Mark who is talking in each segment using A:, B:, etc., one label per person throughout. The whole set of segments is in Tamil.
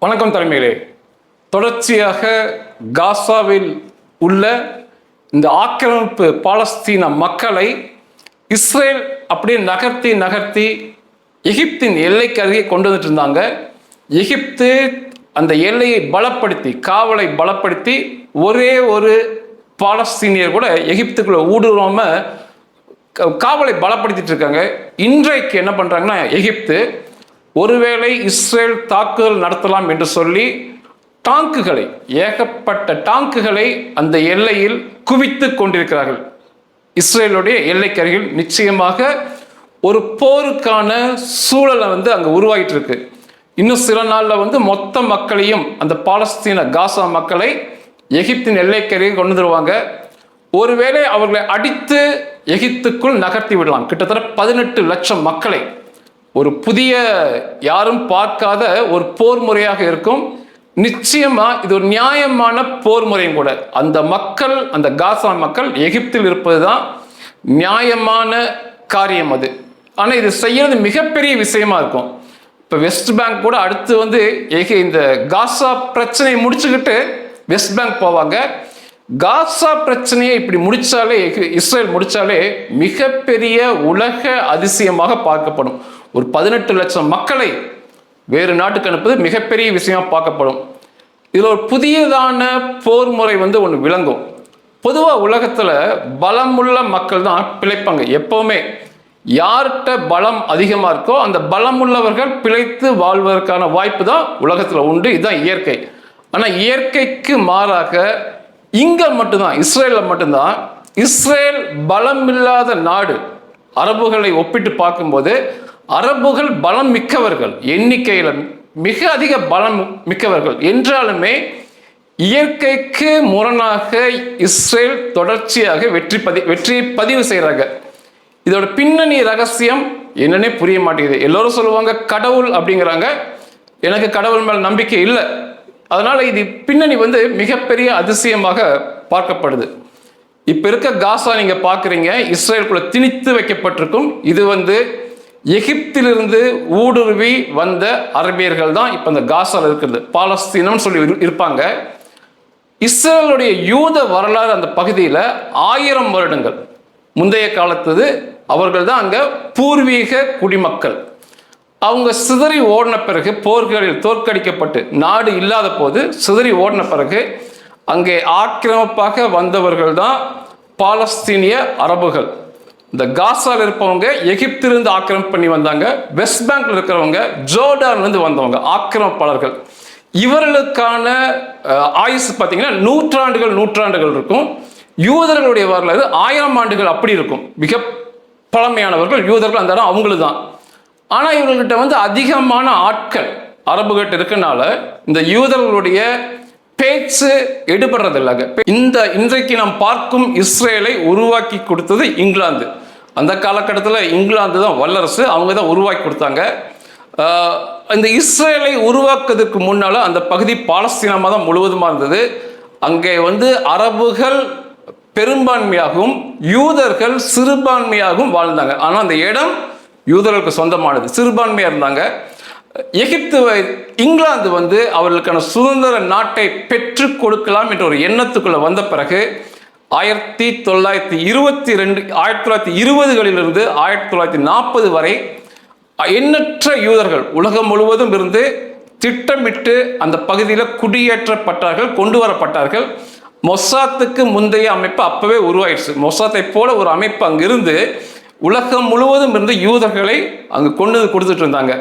A: வணக்கம் தலைமையிலே. தொடர்ச்சியாக காசாவில் உள்ள இந்த ஆக்கிரமிப்பு பாலஸ்தீன மக்களை இஸ்ரேல் அப்படியே நகர்த்தி நகர்த்தி எகிப்தின் எல்லைக்கு அருகே கொண்டு வந்துட்டு இருந்தாங்க. எகிப்து அந்த எல்லையை பலப்படுத்தி காவலை பலப்படுத்தி ஒரே ஒரு பாலஸ்தீனியர் கூட எகிப்துக்குள்ள ஊடுருவாம க- காவலை பலப்படுத்திட்டு இருக்காங்க. இன்றைக்கு என்ன பண்றாங்கன்னா எகிப்து ஒருவேளை இஸ்ரேல் தாக்குதல் நடத்தலாம் என்று சொல்லி டாங்குகளை ஏகப்பட்ட டாங்குகளை அந்த எல்லையில் குவித்து கொண்டிருக்கிறார்கள். இஸ்ரேலுடைய எல்லைக்கருகில் நிச்சயமாக ஒரு போருக்கான சூழலை வந்து அங்கே உருவாகிட்டு இருக்கு இன்னும் சில நாளில் வந்து மொத்த மக்களையும் அந்த பாலஸ்தீன காசா மக்களை எகிப்தின் எல்லைக்கருகில் கொண்டு வந்துருவாங்க. ஒருவேளை அவர்களை அடித்து எகிப்துக்குள் நகர்த்தி விடலாம். கிட்டத்தட்ட பதினெட்டு லட்சம் மக்களை ஒரு புதிய யாரும் பார்க்காத ஒரு போர் முறையாக இருக்கும். நிச்சயமா இது ஒரு நியாயமான போர் முறையும் கூட. அந்த மக்கள் அந்த காசா மக்கள் எகிப்தில் இருப்பதுதான் நியாயமான காரியம் அது. ஆனால் இது செய்யறது மிகப்பெரிய விஷயமா இருக்கும். இப்போ வெஸ்ட் பேங்க் கூட அடுத்து வந்து எகி இந்த காசா பிரச்சனையை முடிச்சுக்கிட்டு வெஸ்ட் பேங்க் போவாங்க. காசா பிரச்சனையை இப்படி முடிச்சாலே இஸ்ரேல் முடிச்சாலே மிகப்பெரிய உலக அதிசயமாக பார்க்கப்படும். ஒரு பதினெட்டு லட்சம் மக்களை வேறு நாட்டுக்கு அனுப்புவது மிகப்பெரிய விஷயமா பார்க்கப்படும். இதில் ஒரு புதியதான போர் முறை வந்து ஒன்று விளங்கும். பொதுவாக உலகத்தில் பலமுள்ள மக்கள் தான் பிழைப்பாங்க. எப்போவுமே யார்கிட்ட பலம் அதிகமாக இருக்கோ அந்த பலமுள்ளவர்கள் பிழைத்து வாழ்வதற்கான வாய்ப்பு தான் உலகத்தில் உண்டு. இதுதான் இயற்கை. ஆனால் இயற்கைக்கு மாறாக இங்கே மட்டும்தான் இஸ்ரேலில் மட்டும்தான் இஸ்ரேல் பலமில்லாத நாடு. அரபுகளை ஒப்பிட்டு பார்க்கும்போது அரபுகள் பலம் மிக்கவர்கள். எண்ணிக்கையில் மிக அதிக பலம் மிக்கவர்கள். என்றாலுமே இயற்கைக்கு முரணாக இஸ்ரேல் தொடர்ச்சியாக வெற்றி பதி வெற்றியை பதிவு செய்கிறாங்க இதோட பின்னணி ரகசியம் என்னன்னே புரிய மாட்டேங்குது. எல்லோரும் சொல்லுவாங்க கடவுள் அப்படிங்கிறாங்க. எனக்கு கடவுள் மேல் நம்பிக்கை இல்லை. அதனால் இது பின்னணி வந்து மிகப்பெரிய அதிசயமாக பார்க்கப்படுது. இப்போ இருக்க காசா நீங்கள் பார்க்குறீங்க இஸ்ரேலுக்குள்ளே திணித்து வைக்கப்பட்டிருக்கும். இது வந்து எகிப்திலிருந்து ஊடுருவி வந்த அரபியர்கள் தான் இப்போ இந்த காசால் இருக்கிறது. பாலஸ்தீனம்னு சொல்லி இரு- இருப்பாங்க. இஸ்ரேலுடைய யூத வரலாறு அந்த பகுதியில் ஆயிரம் வருடங்கள். முந்தைய காலத்தது அவர்கள் தான் அங்கே பூர்வீக குடிமக்கள். அவங்க சிதறி ஓடின பிறகு போர்களில் தோற்கடிக்கப்பட்டு நாடு இல்லாத போது சிதறி ஓடின பிறகு அங்கே ஆக்கிரமிப்பாக வந்தவர்கள் தான் பாலஸ்தீனிய அரபுகள். இந்த காசால இருப்பவங்க எகிப்திலிருந்து ஆக்கிரமிப்பு பண்ணி வந்தாங்க வெஸ்ட் பேங்க்ல இருக்கிறவங்க ஜோர்டான்ல இருந்து வந்தவங்க ஆக்கிரமிப்பாளர்கள். இவர்களுக்கான ஆயுஸ் ஆயுசு பார்த்தீங்கன்னா நூற்றாண்டுகள் நூற்றாண்டுகள் இருக்கும். யூதர்களுடைய வரலாறு ஆயிரம் ஆண்டுகள் அப்படி இருக்கும். மிக பழமையானவர்கள் யூதர்கள் அந்த இடம் அவங்களுக்கு தான் ஆனால் இவர்கள்ட்ட வந்து அதிகமான ஆட்கள் அரபுகிட்ட இருக்கனால இந்த யூதர்களுடைய பேச்சு எடுபடுறதில்லைங்க இந்த இன்றைக்கு நாம் பார்க்கும் இஸ்ரேலை உருவாக்கி கொடுத்தது இங்கிலாந்து. அந்த காலகட்டத்தில் இங்கிலாந்து தான் வல்லரசு அவங்க தான் உருவாக்கி கொடுத்தாங்க. இந்த இஸ்ரேலை உருவாக்குறதுக்கு முன்னால் அந்த பகுதி பாலஸ்தீனமாக தான் முழுவதுமாக இருந்தது. அங்கே வந்து அரபுகள் பெரும்பான்மையாகவும் யூதர்கள் சிறுபான்மையாகவும் வாழ்ந்தாங்க. ஆனால் அந்த இடம் யூதர்களுக்கு சொந்தமானது. சிறுபான்மையாக இருந்தாங்க. எகிப்து இங்கிலாந்து வந்து அவர்களுக்கான சுதந்திர நாட்டை பெற்றுக் கொடுக்கலாம் என்ற ஒரு எண்ணத்துக்குள்ள வந்த பிறகு ஆயிரத்தி தொள்ளாயிரத்தி இருபத்தி ரெண்டு ஆயிரத்தி தொள்ளாயிரத்தி இருபதுகளிலிருந்து ஆயிரத்தி தொள்ளாயிரத்தி நாற்பது வரை எண்ணற்ற யூதர்கள் உலகம் முழுவதும் இருந்து திட்டமிட்டு அந்த பகுதியில் குடியேற்றப்பட்டார்கள் கொண்டு வரப்பட்டார்கள். மொசாத்துக்கு முந்தைய அமைப்பு அப்பவே உருவாயிடுச்சு. மொசாத்தை போல ஒரு அமைப்பு அங்கிருந்து உலகம் முழுவதும் இருந்து யூதர்களை அங்கு கொண்டு வந்து கொடுத்துட்டு இருந்தாங்க.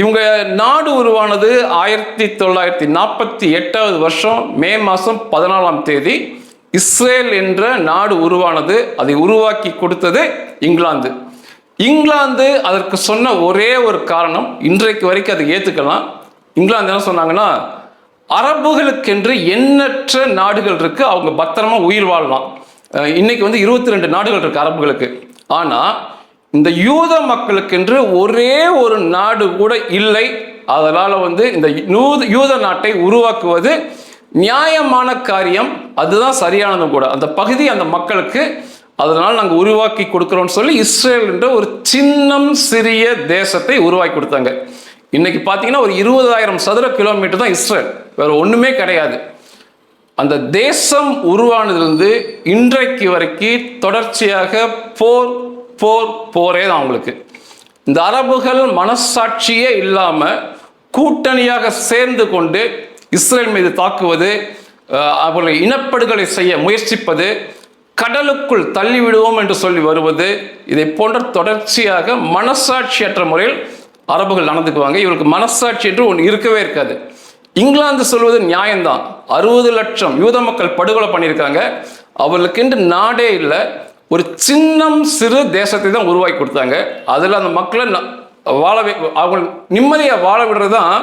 A: இவங்க நாடு உருவானது ஆயிரத்தி தொள்ளாயிரத்தி நாற்பத்தி எட்டாவது வருஷம் மே மாதம் பதினாலாம் தேதி. இஸ்ரேல் என்ற நாடு உருவானது அதை உருவாக்கி கொடுத்தது இங்கிலாந்து. இங்கிலாந்து அதற்கு சொன்ன ஒரே ஒரு காரணம் இன்றைக்கு வரைக்கும் அதை ஏற்றுக்கலாம் இங்கிலாந்து என்ன சொன்னாங்கன்னா அரபுகளுக்கென்று எண்ணற்ற நாடுகள் இருக்குது அவங்க பத்திரமா உயிர் வாழலாம். இன்னைக்கு வந்து இருபத்தி ரெண்டு நாடுகள் இருக்கு அரபுகளுக்கு. ஆனால் இந்த யூத மக்களுக்கென்று ஒரே ஒரு நாடு கூட இல்லை. அதனால் வந்து இந்த யூத யூத நாட்டை உருவாக்குவது நியாயமான காரியம். அதுதான் சரியானதும் கூட. அந்த பகுதி அந்த மக்களுக்கு அதனால் நாங்கள் உருவாக்கி கொடுக்குறோம்னு சொல்லி இஸ்ரேல் என்ற ஒரு சின்னம் சிறிய தேசத்தை உருவாக்கி கொடுத்தாங்க. இன்னைக்கு பார்த்தீங்கன்னா ஒரு இருபதாயிரம் சதுர கிலோமீட்டர் தான் இஸ்ரேல். வேற ஒன்றுமே கிடையாது. அந்த தேசம் உருவானதுலேருந்து இன்றைக்கு வரைக்கும் தொடர்ச்சியாக போர் போர் போரே தான் அவங்களுக்கு. இந்த அரபுகள் மனசாட்சியே இல்லாமல் கூட்டணியாக சேர்ந்து கொண்டு இஸ்ரேல் மீது தாக்குவது அவர்களை இனப்படுகொலை செய்ய முயற்சிப்பது கடலுக்குள் தள்ளிவிடுவோம் என்று சொல்லி வருவது இதை போன்ற தொடர்ச்சியாக மனசாட்சியற்ற முறையில் அரபுகள் நடந்துக்குவாங்க. இவருக்கு மனசாட்சி என்று ஒன்று இருக்கவே இருக்காது. இங்கிலாந்து சொல்வது நியாயம்தான். அறுபது லட்சம் யூத மக்கள் படுகொலை பண்ணியிருக்காங்க. அவர்களுக்கென்று நாடே இல்லை. ஒரு சின்னம் சிறு தேசத்தை தான் உருவாக்கி கொடுத்தாங்க. அதில் அந்த மக்களை ந- வாழ அவங்க நிம்மதியாக வாழ விடுறது தான்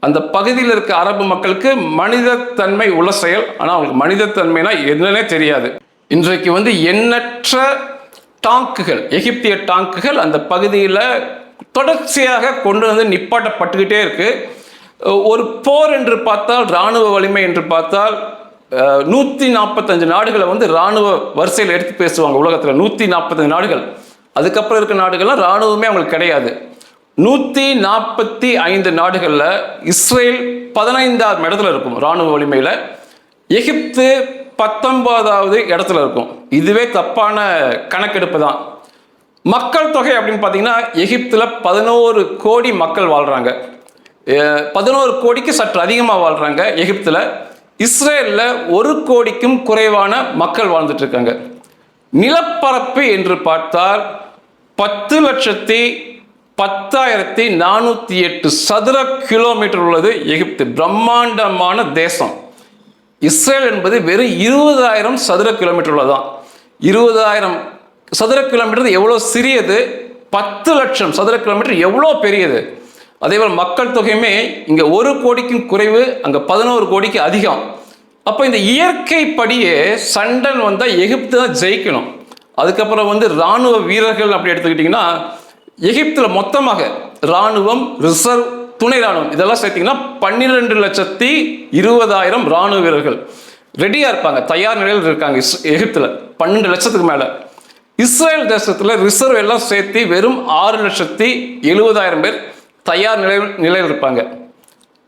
A: அந்த பகுதியில் இருக்க அரபு மக்களுக்கு மனிதத்தன்மை உள்ள செயல். ஆனால் அவங்களுக்கு மனிதத்தன்மைனா என்னன்னே தெரியாது. இன்றைக்கு வந்து எண்ணற்ற டாங்குகள் எகிப்திய டாங்குகள் அந்த பகுதியில் தொடர்ச்சியாக கொண்டு வந்து நிப்பாட்டப்பட்டுக்கிட்டே இருக்குது ஒரு போர் என்று பார்த்தால் இராணுவ வலிமை என்று பார்த்தால் நூற்றி நாற்பத்தஞ்சு நாடுகளை வந்து இராணுவ வரிசையில் எடுத்து பேசுவாங்க உலகத்தில். நூற்றி நாற்பத்தஞ்சு நாடுகள். அதுக்கப்புறம் இருக்கிற நாடுகள்லாம் இராணுவமே அவங்களுக்கு கிடையாது. நூற்றி நாற்பத்தி ஐந்து நாடுகளில் இஸ்ரேல் பதினைந்தாவது இடத்துல இருக்கும் இராணுவ வலிமையில். எகிப்து பத்தொன்பதாவது இடத்துல இருக்கும். இதுவே தப்பான கணக்கெடுப்பு தான். மக்கள் தொகை அப்படின்னு பார்த்தீங்கன்னா எகிப்தில் பதினோரு கோடி மக்கள் வாழ்கிறாங்க பதினோரு கோடிக்கு சற்று அதிகமாக வாழ்கிறாங்க எகிப்தில். இஸ்ரேலில் ஒரு கோடிக்கும் குறைவான மக்கள் வாழ்ந்துட்டு இருக்காங்க நிலப்பரப்பு என்று பார்த்தால் பத்து லட்சத்தி பத்தாயிரத்தி நானூற்றி எட்டு சதுர கிலோமீட்டர் உள்ளது எகிப்து. பிரம்மாண்டமான தேசம். இஸ்ரேல் என்பது வெறும் இருபதாயிரம் சதுர கிலோமீட்டர் உள்ளதான் இருபதாயிரம் சதுர கிலோமீட்டர் எவ்வளோ சிறியது? பத்து லட்சம் சதுர கிலோமீட்டர் எவ்வளோ பெரியது? அதேபோல் மக்கள் தொகையுமே இங்கே ஒரு கோடிக்கும் குறைவு அங்கே பதினோரு கோடிக்கு அதிகம். அப்போ இந்த இயற்கை படியே சண்டன் வந்தால் எகிப்து தான் ஜெயிக்கணும். அதுக்கப்புறம் வந்து இராணுவ வீரர்கள் அப்படி எடுத்துக்கிட்டிங்கன்னா எகிப்தில் மொத்தமாக இராணுவம் ரிசர்வ் துணை இராணுவம் இதெல்லாம் சேர்த்திங்கன்னா பன்னிரெண்டு லட்சத்தி இருபதாயிரம் இராணுவ வீரர்கள். ரெடியாக இருப்பாங்க தயார் நிலையில் இருக்காங்க இஸ் எகிப்தில். பன்னெண்டு லட்சத்துக்கு மேலே. இஸ்ரேல் தேசத்தில் ரிசர்வ் எல்லாம் சேர்த்து வெறும் ஆறு லட்சத்தி எழுபதாயிரம் பேர் தயார் நிலை நிலையில் இருப்பாங்க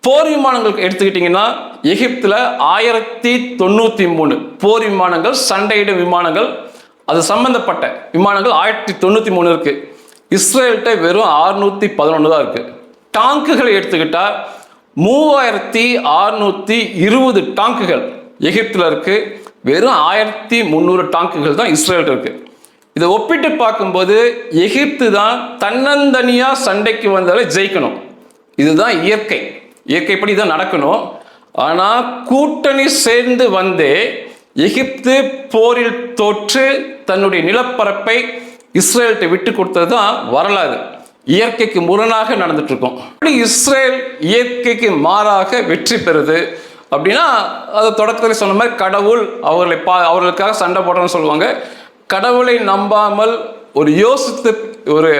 A: போர் விமானங்கள் எடுத்துக்கிட்டிங்கன்னா எகிப்தில் ஆயிரத்தி தொண்ணூற்றி மூணு போர் விமானங்கள் சண்டையிடும் விமானங்கள் அது சம்பந்தப்பட்ட விமானங்கள் ஆயிரத்தி தொண்ணூற்றி மூணு இருக்குது இஸ்ரேல்கிட்ட வெறும் அறுநூற்றி பதினொன்று தான் இருக்குது டாங்குகளை எடுத்துக்கிட்டால் மூவாயிரத்தி அறுநூற்றி இருபது டாங்குகள் எகிப்தில் இருக்குது வெறும் ஆயிரத்தி முந்நூறு டாங்குகள் தான் இஸ்ரேல்கிட்ட இருக்குது இதை ஒப்பிட்டு பார்க்கும்போது எகிப்து தான் தன்னந்தனியாக சண்டைக்கு வந்தாலே ஜெயிக்கணும். இதுதான் இயற்கை. இயற்கைப்படி தான் நடக்கணும். ஆனால் கூட்டணி சேர்ந்து வந்தே எகிப்து போரில் தோற்று தன்னுடைய நிலப்பரப்பை இஸ்ரேல்கிட்ட விட்டு கொடுத்தது தான் வரலாறு. இயற்கைக்கு முரணாக நடந்துட்டு இருக்கோம் அப்படி இஸ்ரேல் இயற்கைக்கு மாறாக வெற்றி பெறுது அப்படின்னா அது தொடக்கத்தில் சொன்ன மாதிரி கடவுள் அவர்களை பா அவர்களுக்காக சண்டை போடுறோன்னு சொல்லுவாங்க. கடவுளை நம்பாமல் ஒரு யோசித்து ஒரு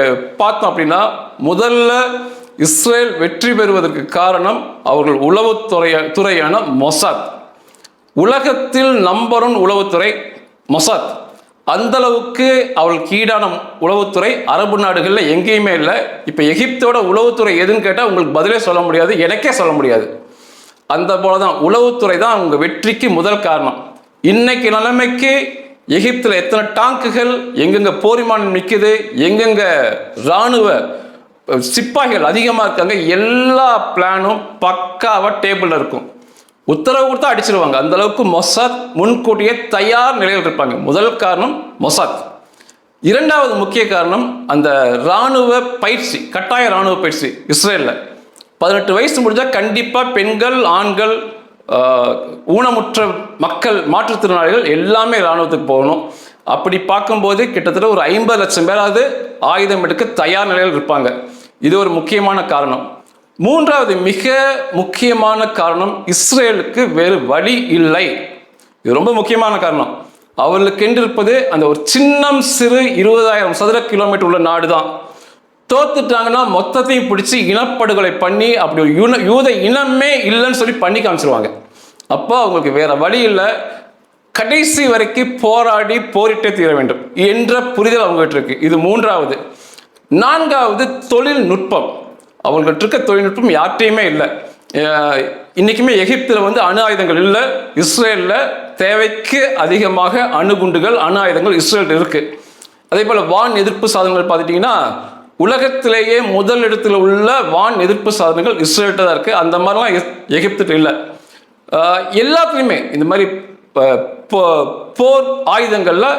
A: பார்த்தோம் அப்படின்னா முதல்ல இஸ்ரேல் வெற்றி பெறுவதற்கு காரணம் அவர்கள் உளவுத்துறை துறையான மொசாத். உலகத்தில் நம்பர் ஒன் உளவுத்துறை மொசாத். அந்தளவுக்கு அவள் கீடான உளவுத்துறை அரபு நாடுகளில் எங்கேயுமே இல்லை. இப்போ எகிப்தோட உளவுத்துறை எதுன்னு கேட்டால் உங்களுக்கு பதிலே சொல்ல முடியாது எனக்கே சொல்ல முடியாது. அந்த போல தான் உளவுத்துறை தான் அவங்க வெற்றிக்கு முதல் காரணம். இன்னைக்கு நிலைமைக்கு எகிப்தில் எத்தனை டாங்குகள் எங்கெங்க போரிமானம் நிற்குது எங்கெங்க இராணுவ சிப்பாய்கள் அதிகமாக இருக்காங்க எல்லா பிளானும் பக்காவாக டேபிளில் இருக்கும். உத்தரவு கொடுத்தா அடிச்சிருவாங்க. அந்த அளவுக்கு மொசாத் முன்கூட்டியே தயார் நிலையில் இருப்பாங்க. முதல் காரணம் மொசாத். இரண்டாவது முக்கிய காரணம் அந்த இராணுவ பயிற்சி கட்டாய இராணுவ பயிற்சி இஸ்ரேலில். பதினெட்டு வயசு முடிஞ்சால் கண்டிப்பாக பெண்கள் ஆண்கள் ஊனமுற்ற மக்கள் மாற்றுத்திறனாளிகள் எல்லாமே இராணுவத்துக்கு போகணும். அப்படி பார்க்கும்போது கிட்டத்தட்ட ஒரு ஐம்பது லட்சம் பேராவது ஆயுதம் எடுக்க தயார் நிலையில் இருப்பாங்க. இது ஒரு முக்கியமான காரணம். மூன்றாவது மிக முக்கியமான காரணம் இஸ்ரேலுக்கு வேறு வழி இல்லை. இது ரொம்ப முக்கியமான காரணம். அவர்களுக்கு இருப்பது அந்த ஒரு சின்னம் சிறு இருபதாயிரம் சதுர கிலோமீட்டர் உள்ள நாடு தான் தோத்துட்டாங்கன்னா மொத்தத்தையும் பிடிச்சி இனப்படுகொலை பண்ணி அப்படி ஒரு யூன யூத இனமே இல்லைன்னு சொல்லி பண்ணி காமிச்சிருவாங்க. அப்போ அவங்களுக்கு வேற வழி இல்லை. கடைசி வரைக்கும் போராடி போரிட்டே தீர வேண்டும் என்ற புரிதல் அவங்ககிட்ட இருக்கு. இது மூன்றாவது. நான்காவது தொழில்நுட்பம் அவங்கள்ட்ட இருக்க தொழில்நுட்பம் யார்கிட்டையுமே இல்லை. இன்றைக்குமே இன்னைக்குமே எகிப்தில் வந்து அணு ஆயுதங்கள் இல்லை இஸ்ரேலில் தேவைக்கு அதிகமாக அணுகுண்டுகள் அணு ஆயுதங்கள் இஸ்ரேல் இருக்குது அதே போல் வான் எதிர்ப்பு சாதனங்கள் பார்த்துட்டிங்கன்னா உலகத்திலேயே முதல் இடத்துல உள்ள வான் எதிர்ப்பு சாதனங்கள் இஸ்ரேல்கிட்ட தான் இருக்குது அந்த மாதிரிலாம் எகிப்துட்டு இல்லை. எல்லாத்துலேயுமே இந்த மாதிரி போர் ஆயுதங்களில்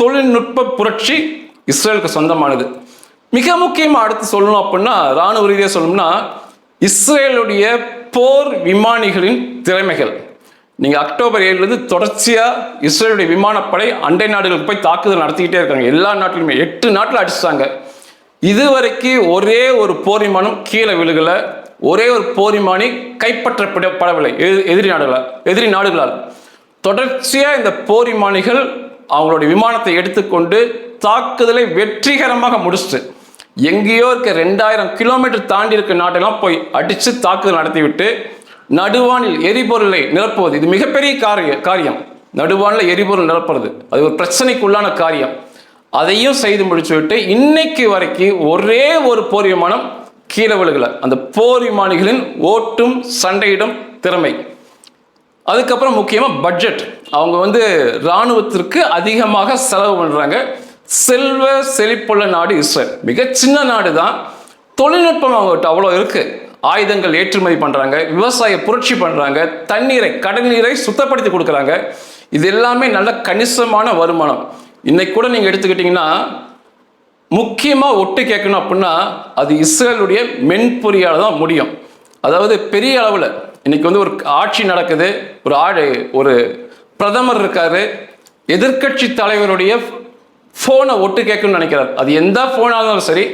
A: தொழில்நுட்ப புரட்சி இஸ்ரேலுக்கு சொந்தமானது. மிக முக்கியமாக அடுத்து சொல்லணும் அப்படின்னா ராணுவ ரீதியாக சொல்லணும்னா இஸ்ரேலுடைய போர் விமானிகளின் திறமைகள். நீங்கள் அக்டோபர் ஏழுலேருந்து தொடர்ச்சியாக இஸ்ரேலுடைய விமானப்படை அண்டை நாடுகளுக்கு போய் தாக்குதல் நடத்திக்கிட்டே இருக்காங்க. எல்லா நாட்டிலுமே எட்டு நாட்டில் அடிச்சிட்டாங்க. இதுவரைக்கும் ஒரே ஒரு போரிமானம் கீழே விழுகல. ஒரே ஒரு போரிமானி கைப்பற்றப்பட படவில்லை எதிரி- நாடுகளால் எதிரி நாடுகளால். தொடர்ச்சியாக இந்த போரிமானிகள் அவங்களுடைய விமானத்தை எடுத்துக்கொண்டு தாக்குதலை வெற்றிகரமாக முடிச்சுட்டு எங்கேயோ இருக்க ரெண்டாயிரம் கிலோமீட்டர் தாண்டி இருக்க நாட்டெல்லாம் போய் அடித்து தாக்குதல் நடத்திவிட்டு நடுவானில் எரிபொருளை நிரப்புவது இது மிகப்பெரிய காரிய காரியம். நடுவானில் எரிபொருள் நிரப்புறது அது ஒரு பிரச்சனைக்குள்ளான காரியம். அதையும் செய்து முடிச்சு விட்டு இன்னைக்கு வரைக்கும் ஒரே ஒரு போர் விமானம் கீழே விழுகல. அந்த போர் விமானிகளின் ஓட்டும் சண்டையிடும் திறமை. அதுக்கப்புறம் முக்கியமாக பட்ஜெட் அவங்க வந்து இராணுவத்திற்கு அதிகமாக செலவு பண்ணுறாங்க செல்வ செழிப்புள்ள நாடு இஸ்ரேல். மிக சின்ன நாடு தான் தொழில்நுட்பம் அவங்ககிட்ட அவ்வளோ இருக்குது ஆயுதங்கள் ஏற்றுமதி பண்ணுறாங்க விவசாய புரட்சி பண்ணுறாங்க தண்ணீரை கடல் நீரை சுத்தப்படுத்தி கொடுக்குறாங்க. இது எல்லாமே நல்ல கணிசமான வருமானம். இன்னைக்கு கூட நீங்கள் எடுத்துக்கிட்டிங்கன்னா முக்கியமாக ஒட்டு கேட்கணும் அப்படின்னா அது இஸ்ரேலுடைய மென்பொறியால் தான் முடியும். அதாவது பெரிய அளவில் இன்னைக்கு வந்து ஒரு ஆட்சி நடக்குது ஒரு ஆடு ஒரு பிரதமர் இருக்காரு எதிர்க்கட்சி தலைவருடைய ஃபோனை ஒட்டு கேட்கணும்னு நினைக்கிறார். அது எந்த ஃபோனாக இருந்தாலும் சரி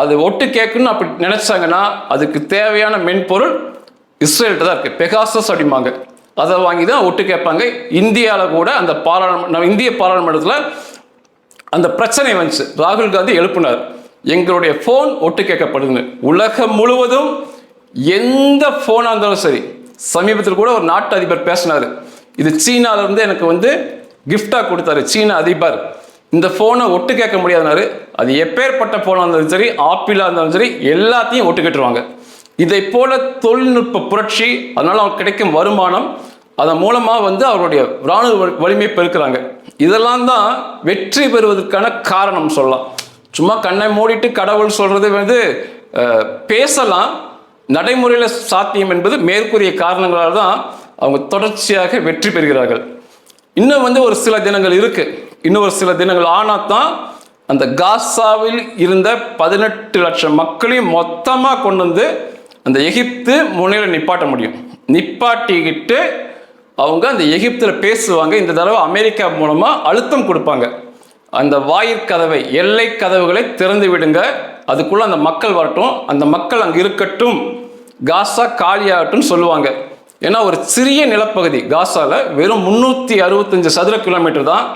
A: அது ஒட்டு கேட்கணும்னு அப்படி நினச்சாங்கன்னா அதுக்கு தேவையான மென்பொருள் இஸ்ரேல்கிட்ட தான் இருக்குது பெகாசஸ் அப்படிம்பாங்க. அதை வாங்கி தான் ஒட்டு கேட்பாங்க. இந்தியாவில் கூட அந்த பாராளுமன்ற நம்ம இந்திய பாராளுமன்றத்தில் அந்த பிரச்சனை வந்துச்சு. ராகுல் காந்தி எழுப்பினார். எங்களுடைய ஃபோன் ஒட்டு கேட்கப்படுதுன்னு. உலகம் முழுவதும் எந்த ஃபோனாக இருந்தாலும் சரி சமீபத்தில் கூட ஒரு நாட்டு அதிபர் பேசினார். இது சீனாவிலேருந்து எனக்கு வந்து கிஃப்டாக கொடுத்தாரு. சீன அதிபர். இந்த ஃபோனை ஒட்டு கேட்க முடியாதுனாரு அது எப்பேற்பட்ட ஃபோனாக இருந்தாலும் சரி ஆப்பிளாக இருந்தாலும் சரி எல்லாத்தையும் ஒட்டு கேட்டுருவாங்க. இதை போல தொழில்நுட்ப புரட்சி அதனால் அவங்களுக்கு கிடைக்கும் வருமானம் அதன் மூலமாக வந்து அவருடைய இராணுவ வலிமை பெருக்கிறாங்க. இதெல்லாம் தான் வெற்றி பெறுவதற்கான காரணம் சொல்லலாம். சும்மா கண்ணை மூடிட்டு கடவுள் சொல்றது வந்து பேசலாம். நடைமுறையில் சாத்தியம் என்பது மேற்கூறிய காரணங்களால் தான் அவங்க தொடர்ச்சியாக வெற்றி பெறுகிறார்கள். இன்னும் வந்து ஒரு சில தினங்கள் இருக்கு. இன்னும் ஒரு சில தினங்கள் ஆனால் தான் அந்த காசாவில் இருந்த பதினெட்டு லட்சம் மக்களையும் மொத்தமாக கொண்டு வந்து அந்த எகிப்து முனையில் நிப்பாட்ட முடியும். நிப்பாட்டிக்கிட்டு அவங்க அந்த எகிப்தில் பேசுவாங்க. இந்த தடவை அமெரிக்கா மூலமாக அழுத்தம் கொடுப்பாங்க. அந்த வாயிற்கதவை எல்லை கதவுகளை திறந்து விடுங்க. அதுக்குள்ளே அந்த மக்கள் வரட்டும். அந்த மக்கள் அங்கே இருக்கட்டும். காசா காலியாகட்டும் சொல்லுவாங்க. ஏன்னா ஒரு சிறிய நிலப்பகுதி காசாவில் வெறும் முந்நூற்றி அறுபத்தஞ்சு சதுர கிலோமீட்டர் தான்.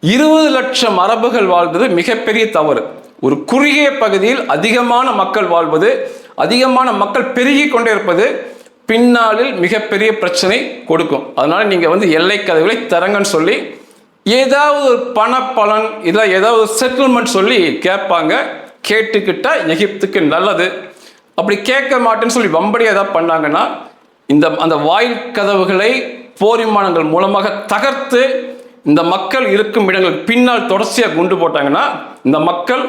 A: இருபது லட்சம் அரபுகள் வாழ்வது மிகப்பெரிய தவறு. ஒரு குறுகிய பகுதியில் அதிகமான மக்கள் வாழ்வது அதிகமான மக்கள் பெருகி கொண்டே இருப்பது பின்னாளில் மிகப்பெரிய பிரச்சனை கொடுக்கும். அதனால் நீங்கள் வந்து எல்லை கதவுகளை தரங்கன்னு சொல்லி ஏதாவது ஒரு பணப்பலன் பலன் இல்லை ஏதாவது செட்டில்மெண்ட் சொல்லி கேட்பாங்க. கேட்டுக்கிட்டால் எகிப்துக்கு நல்லது. அப்படி கேட்க மாட்டேன்னு சொல்லி வம்படி ஏதாவது பண்ணாங்கன்னா இந்த அந்த வாயில் கதவுகளை போர் விமானங்கள் மூலமாக தகர்த்து இந்த மக்கள் இருக்கும் இடங்கள் பின்னால் தொடர்ச்சியாக குண்டு போட்டாங்கன்னா இந்த மக்கள்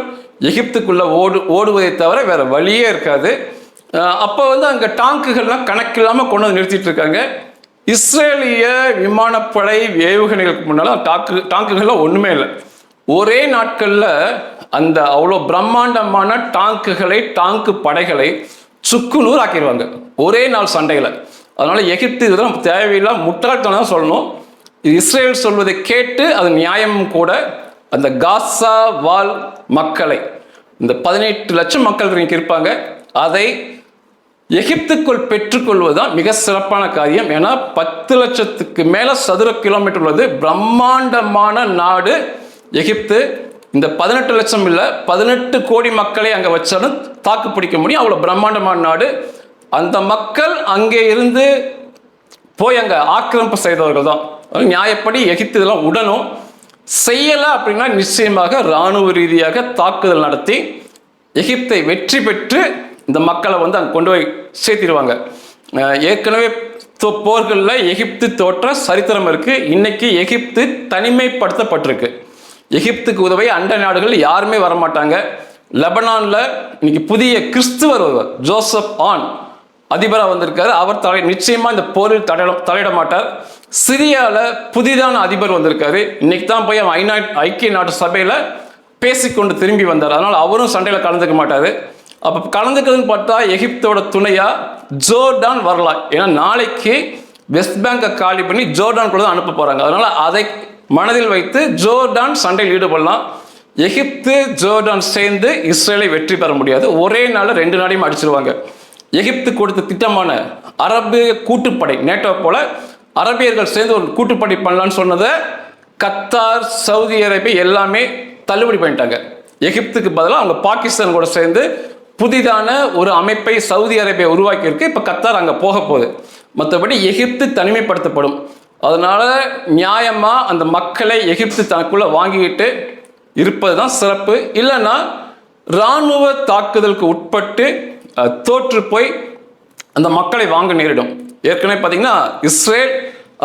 A: எகிப்துக்குள்ள ஓடு ஓடுவதை தவிர வேற வழியே இருக்காது. அப்போ வந்து அங்கே டாங்குகள்லாம் கணக்கில்லாமல் கொண்டு வந்து நிறுத்திட்டு இருக்காங்க. இஸ்ரேலிய விமானப்படை ஏவுகணைகளுக்கு முன்னால் டாக்கு டாங்குகள்லாம் ஒன்றுமே இல்லை. ஒரே நாட்களில் அந்த அவ்வளோ பிரம்மாண்டமான டாங்குகளை டாங்கு படைகளை சுக்குநூறு ஆக்கிடுவாங்க. ஒரே நாள் சண்டையில். அதனால் எகிப்து இதெல்லாம் தேவையில்லாம் முட்டாள்தனம் சொல்லணும். இது இஸ்ரேல் சொல்வதை கேட்டு அது நியாயமும் கூட. அந்த காசா வால் மக்களை இந்த பதினெட்டு லட்சம் மக்கள் இங்கே இருப்பாங்க. அதை எகிப்துக்குள் பெற்றுக்கொள்வதுதான் மிக சிறப்பான காரியம். ஏன்னா பத்து லட்சத்துக்கு மேலே சதுர கிலோமீட்டர் உள்ளது. பிரம்மாண்டமான நாடு எகிப்து. இந்த பதினெட்டு லட்சம் இல்லை பதினெட்டு கோடி மக்களை அங்கே வச்சாலும் தாக்கு பிடிக்க முடியும். அவ்வளோ பிரம்மாண்டமான நாடு. அந்த மக்கள் அங்கே இருந்து போய் அங்கே ஆக்கிரமிப்பு செய்தவர்கள் தான் நியாயப்படி எகிப்து இதெல்லாம் உடனும். செய்யலை அப்படின்னா நிச்சயமாக இராணுவ ரீதியாக தாக்குதல் நடத்தி எகிப்தை வெற்றி பெற்று இந்த மக்களை வந்து அங்கே கொண்டு போய் சேர்த்திடுவாங்க. ஏற்கனவே தோ- போர்களில் எகிப்து தோற்ற சரித்திரம் இருக்குது இன்னைக்கு எகிப்து தனிமைப்படுத்தப்பட்டிருக்கு. எகிப்துக்கு உதவி அண்டை நாடுகள் யாருமே வரமாட்டாங்க. லெபனானில் இன்னைக்கு புதிய கிறிஸ்துவர் ஒருவர் ஜோசப் ஆன் அதிபராக வந்திருக்காரு. அவர் தலை நிச்சயமாக இந்த போரில் தலையிட தலையிட மாட்டார். சிரியாவில் புதிதான அதிபர் வந்திருக்காரு. இன்னைக்கு தான் போய் அவன் ஐநா ஐக்கிய நாட்டு சபையில் பேசிக்கொண்டு திரும்பி வந்தார். அதனால் அவரும் சண்டையில் கலந்துக்க மாட்டார். அப்போ கலந்துக்கிறதுன்னு பார்த்தா எகிப்தோட துணையாக ஜோர்டான் வரலாம். ஏன்னா நாளைக்கு வெஸ்ட் பேங்கை காலி பண்ணி ஜோர்டான் கூட தான் அனுப்ப போகிறாங்க அதனால் அதை மனதில் வைத்து ஜோர்டான் சண்டையில் ஈடுபடலாம். எகிப்து ஜோர்டான் சேர்ந்து இஸ்ரேலை வெற்றி பெற முடியாது. ஒரே நாளில் ரெண்டு நாளையும் அடிச்சிருவாங்க. எகிப்து கொடுத்த திட்டமான அரபு கூட்டுப்படை நேட்டோ போல அரபியர்கள் சேர்ந்து ஒரு கூட்டுப்படி பண்ணலான்னு சொன்னதை கத்தார் சவுதி அரேபியா எல்லாமே தள்ளுபடி பண்ணிட்டாங்க. எகிப்துக்கு பதிலாக அவங்க பாகிஸ்தான் கூட சேர்ந்து புதிதான ஒரு அமைப்பை சவுதி அரேபியா உருவாக்கியிருக்கு. இப்போ கத்தார் அங்கே போக போகுது. மற்றபடி எகிப்து தனிமைப்படுத்தப்படும். அதனால் நியாயமாக அந்த மக்களை எகிப்து தனக்குள்ளே வாங்கிக்கிட்டு இருப்பது தான் சிறப்பு. இல்லைன்னா இராணுவ தாக்குதலுக்கு உட்பட்டு தோற்று போய் அந்த மக்களை வாங்க நேரிடும். ஏற்கனவே பார்த்தீங்கன்னா இஸ்ரேல்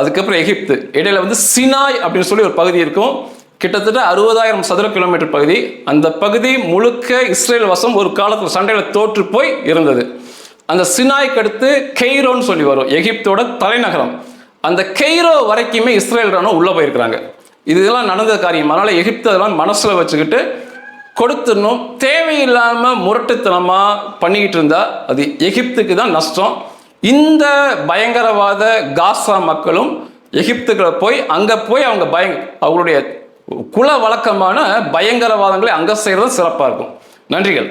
A: அதுக்கப்புறம் எகிப்து. இடையில வந்து சினாய் அப்படின்னு சொல்லி ஒரு பகுதி இருக்கும். கிட்டத்தட்ட அறுபதாயிரம் சதுர கிலோமீட்டர் பகுதி. அந்த பகுதி முழுக்க இஸ்ரேல் வசம் ஒரு காலத்தில் சண்டையில் தோற்று போய் இருந்தது. அந்த சினாய்க்கு அடுத்து கெய்ரோன்னு சொல்லி வரும் எகிப்தோட தலைநகரம். அந்த கெய்ரோ வரைக்குமே இஸ்ரேல் ராணுவம் உள்ளே போயிருக்கிறாங்க. இதெல்லாம் நடந்த காரியம். அதனால் எகிப்து அதெல்லாம் மனசில் வச்சுக்கிட்டு கொடுத்துடணும். தேவையில்லாமல் முரட்டுத்தனமாக பண்ணிக்கிட்டு இருந்தா அது எகிப்துக்கு தான் நஷ்டம். இந்த பயங்கரவாத காசா மக்களும் எகிப்துக்குள்ள போய் அங்கே போய் அவங்க பய அவங்களுடைய குல வழக்கமான பயங்கரவாதங்களை அங்கே செய்கிறது சிறப்பாக இருக்கும். நன்றிகள்.